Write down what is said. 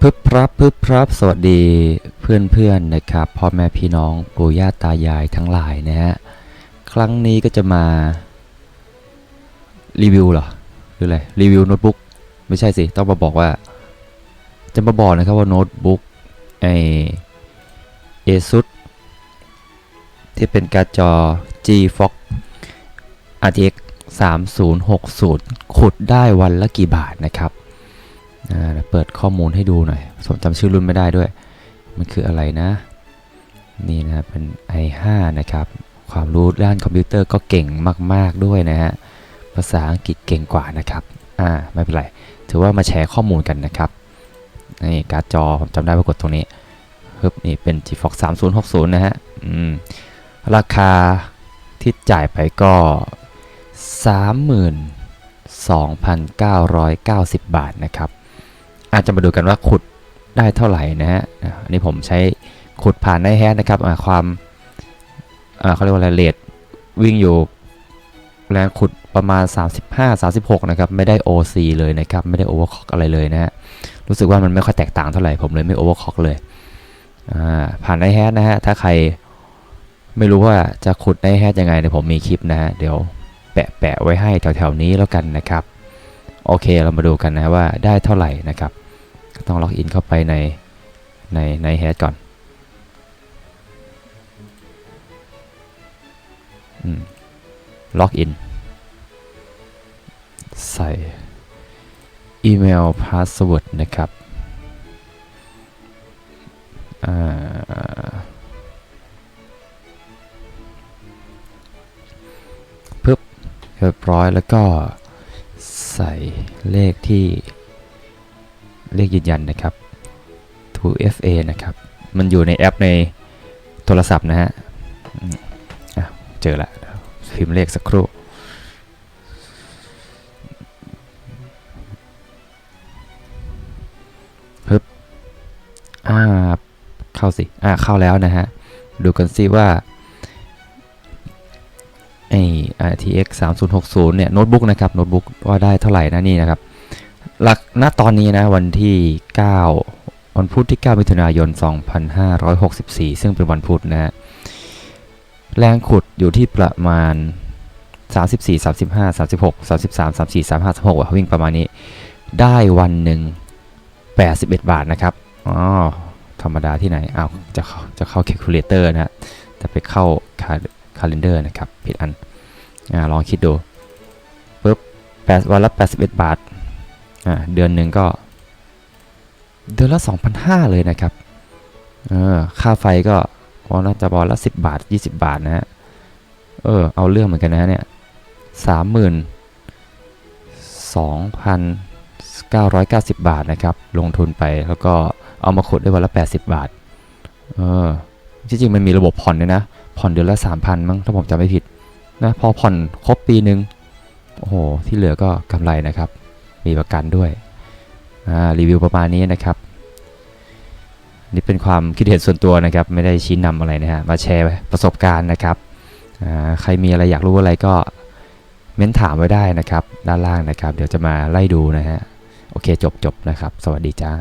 พึบพรับพึบพรับสวัสดีเพื่อนเพื่อนๆนะครับพ่อแม่พี่น้องปู่ย่าตายายทั้งหลายนะฮะครั้งนี้ก็จะมา รีวิวเหรอหรืออะไรรีวิวโน้ตบุ๊กไม่ใช่สิ ต้องมาบอกว่า จะมาบอกนะครับว่าโน้ตบุ๊กไอเอซุที่เป็นการ์ดจอ G Fox RTX 3060 ขุดได้วันละกี่บาทนะครับ เปิดข้อมูลให้ดูหน่อยผมจำชื่อรุ่นไม่ได้ด้วย มันคืออะไรนะ นี่นะเป็น i5 นะครับ ความรู้ด้านคอมพิวเตอร์ก็เก่งมาก ๆ ด้วยนะฮะ ภาษาอังกฤษเก่งกว่านะครับ อ่า ไม่เป็นไร ถือว่ามาแชร์ข้อมูลกันนะครับ นี่การ์ดจอผมจำได้ว่ากดตรงนี้ฮึบนี่เป็น GeForce 3060 นะฮะ อืม ราคาที่จ่ายไปก็32,990 บาทนะครับ อาจจะมาดูกันว่าขุดได้เท่าไหร่นะฮะอันนี้ผมใช้ขุดผ่านได้แฮะนะครับความเขาเรียกว่าอะไรเลทวิ่งอยู่แรงขุดประมาณ 35 36 นะครับ ไม่ได้ OC เลยนะครับ ไม่ได้ overclock อะไรเลยนะฮะ รู้สึกว่ามันไม่ค่อยแตกต่างเท่าไหร่ ผมเลยไม่ overclock เลย ผ่านได้แฮะนะฮะ ถ้าใครไม่รู้ว่าจะขุดได้แฮะยังไงเนี่ยผมมีคลิปนะฮะ เดี๋ยวแปะแปะไว้ให้แถวๆนี้แล้วกันนะครับ โอเคเรามาดูกันนะว่าได้เท่าไหร่นะครับ ต้องล็อกอินเข้าไปในในในแฮชก่อนล็อกอินใส่อีเมลพาสเวิร์ดนะครับปึ๊บเรียบร้อยแล้วก็ใส่เลขที่ เลขยืนยันนะครับ 2FA นะครับ มันอยู่ในแอปในโทรศัพท์นะฮะเจอละพิมพ์เลขสักครู่ปึ๊บอ่า เข้าสิ อ่า เข้าแล้วนะฮะ ดูกันสิว่าไอ้ RTX 3060 เนี่ย โน้ตบุ๊กนะครับ โน้ตบุ๊กว่าได้เท่าไหร่นะนี่นะครับ หลักณตอนนี้นะวันที่ 9 วันพุธที่ 9 มิถุนายน 2564 ซึ่งเป็นวันพุธนะฮะแรงขุดอยู่ที่ประมาณ 34 35 36 33 34 35 36อะวิ่งประมาณนี้ ได้วันหนึ่ง81 บาทนะครับ อ๋อ ธรรมดาที่ไหนอ้าวจะเข้าจะเข้า calculator นะฮะ แต่ไปเข้า calendar นะครับ ผิดอัน อ่า ลองคิดดูปุ๊บ8วันละ81 บาทอ่า เดือนหนึ่งก็ เดือนละ 2,500 เลยนะครับเออค่าไฟก็วันละจะวันละ 10 บาท 20 บาทนะฮะ เออ เอาเรื่องเหมือนกันนะเนี่ย32,000 990บาทนะครับ ลงทุนไปแล้วก็เอามาขุดได้วันละ80บาท เออ จริงๆ มันมีระบบผ่อนด้วยนะ ผ่อนเดือนละ3,000มั้งถ้าผมจำไม่ผิดนะ พอผ่อนครบปีหนึ่งโอ้โห ที่เหลือก็กำไรนะครับ มีประกันด้วยรีวิวประมาณนี้นะครับนี่เป็นความคิดเห็นส่วนตัวนะครับ ไม่ได้ชี้นำอะไรนะฮะมาแชร์ประสบการณ์นะครับใครมีอะไรอยากรู้อะไรก็เม้นถามไว้ได้นะครับ ด้านล่างนะครับ เดี๋ยวจะมาไล่ดูนะฮะ โอเคจบจบนะครับ สวัสดีจ้า